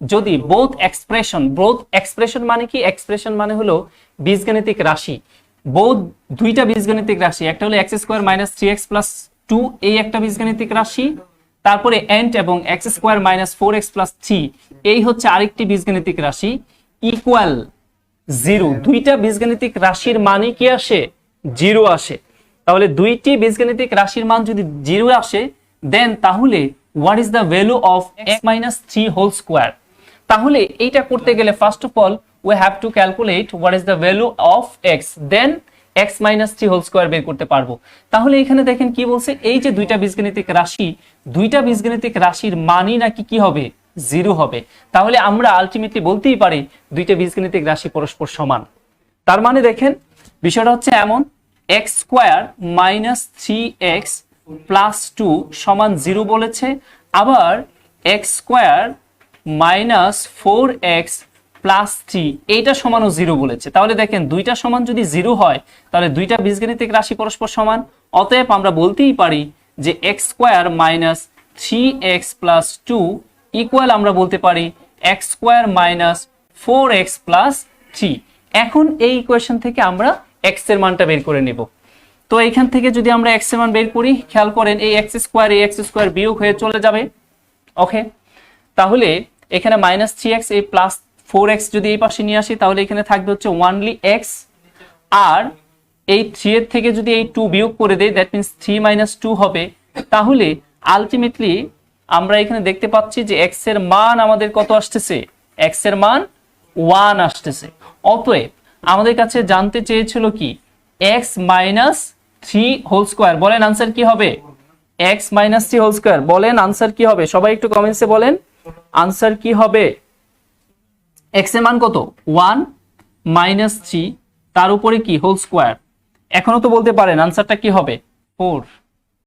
যদি both expression both expression মানে কি? এক্সপ্রেশন মানে হলো বীজগণিতিক রাশি। বোধ দুইটা বীজগণিতিক রাশি, একটা হলো x square minus three x plus two এই একটা বীজগণিতিক রাশি। তারপরে এন্ট এবং x square minus four x plus three এই হচ্ছে আরেকটি বীজগণিতিক রাশি। ইকুয়াল জিরো দুইটা বীজগণিতিক রাশির মানে কি আসে? জিরো আসে। তাহলে দুইটি বীজগণিতিক রাশির মান যদি জিরো আসে দেন তাহলে what is the value of x minus three whole square তাহলে এইটা করতে গেলে first of all we have to calculate what is the value of x then x minus three whole square বের করতে পারব। তাহলে এখানে দেখেন কি বলছে এই যে দুইটা বীজগণিতিক রাশি দুইটা বীজগণিতিক রাশির মানই নাকি কি হবে? জিরো হবে। তাহলে আমরা আলটিমেটলি বলতেই পারি দুইটা বীজগণিতিক রাশি পরস্পর সমান। তার মানে দেখেন বিষয়টা হচ্ছে এমন x square minus three x plus two সমান জিরো বলেছে, আবার x square minus four x plus three, এইটা সমানও জিরো বলেছে। তাহলে দেখেন, দুইটা সমান যদি জিরো হয়, তাহলে দুইটা বীজগণিতিক রাশি পরস্পর সমান। অতএব আমরা বলতেই পারি যে x square minus three x plus two equal আমরা বলতে পারি x square minus four x plus three. এখন এই ইকুয়েশন থেকে আমরা এক্সের মানটা বের করে নেব। তো এইখান থেকে যদি আমরা এক্সের মান বের করি, খেয়াল করেন এই এক্স স্কোয়ার এই এক্স স্কোয়ার বিয়োগ হয়ে চলে যাবে। ওকে তাহলে এখানে মাইনাস থ্রি এক্স এই প্লাস ফোর এক্স যদি এই পাশে নিয়ে আসি, তাহলে এখানে থাকবে হচ্ছে ওয়ানলি এক্স আর এই থ্রি এর থেকে যদি এই টু বিয়োগ করে দেয় that means three minus two হবে। তাহলে আলটিমেটলি আমরা এখানে দেখতে পাচ্ছি যে এক্সের মান আমাদের কত আসতেছে? এক্সের মান ওয়ান আসতেছে। অতএব আমাদের কাছে জানতে চেয়েছিল কি? X minus three whole square. বলেন আনসার কি হবে? X minus three whole square. বলেন আনসার কি হবে? সবাই একটু কমেন্টসে বলেন। আনসার কি হবে? এক্সের মান কত? One minus three. তার উপরে কি? Whole square. এখনও তো বলতে পারেন, আনসারটা কি হবে? ফোর।